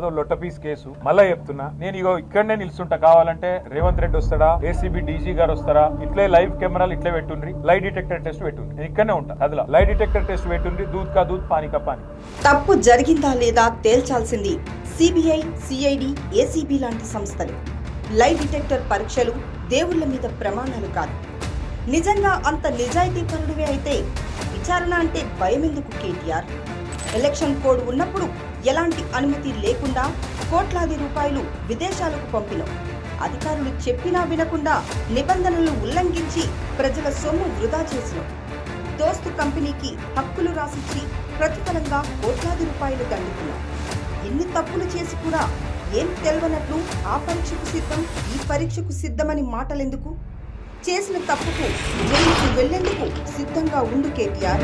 అదో లొట్టపీస్ కేసు. మళ్ళా చెప్తున్నా నేను ఇగో ఇక్కడనే నిల్చుంటా కావాలంటే రేవంత్ రెడ్డి వస్తాడా? ఏసీబీ డీజీ గారు వస్తారా? ఇట్లే లైవ్ కెమెరాలు ఇట్లే పెట్టుండ్రి. Lie detector test పెట్టుండ్రి. నేను ఇక్కడనే ఉంటా. అదిలా. Lie detector test పెట్టుండ్రి. దూద్ కా దూద్ పానీ కా పానీ. తప్పు జరిగిందా లేదా తేల్చాల్సింది సిబిఐ సిఐడి ఏసీబీ లాంటి సంస్థలు. లై డిటెక్టర్ పరీక్షలు దేవుళ్ళ మీద ప్రమాణాలు కాదు. నిజంగా అంత నిజాయితీ పరుడివే అయితే విచారణ అంటే భయమెందుకు కేటీఆర్? ఎలక్షన్ కోడ్ ఉన్నప్పుడు ఎలాంటి అనుమతి లేకుండా కోట్లాది రూపాయలు విదేశాలకు పంపిన అధికారులు చెప్పినా వినకుండా నిబంధనలు ఉల్లంఘించి ప్రజల సొమ్ము వృధా చేసిన దోస్తు కంపెనీకి హక్కులు రాసిచ్చి ప్రతిఫలంగా కోట్లాది రూపాయలు దండుకున్నాం. ఎన్ని తప్పులు చేసి కూడా ఏం తెలవనట్లు ఆ పరీక్షకు సిద్ధం ఈ పరీక్షకు సిద్ధమని మాటలెందుకు? చేసిన తప్పుకు జైలుకు వెళ్ళేందుకు సిద్ధంగా ఉండు కేటీఆర్.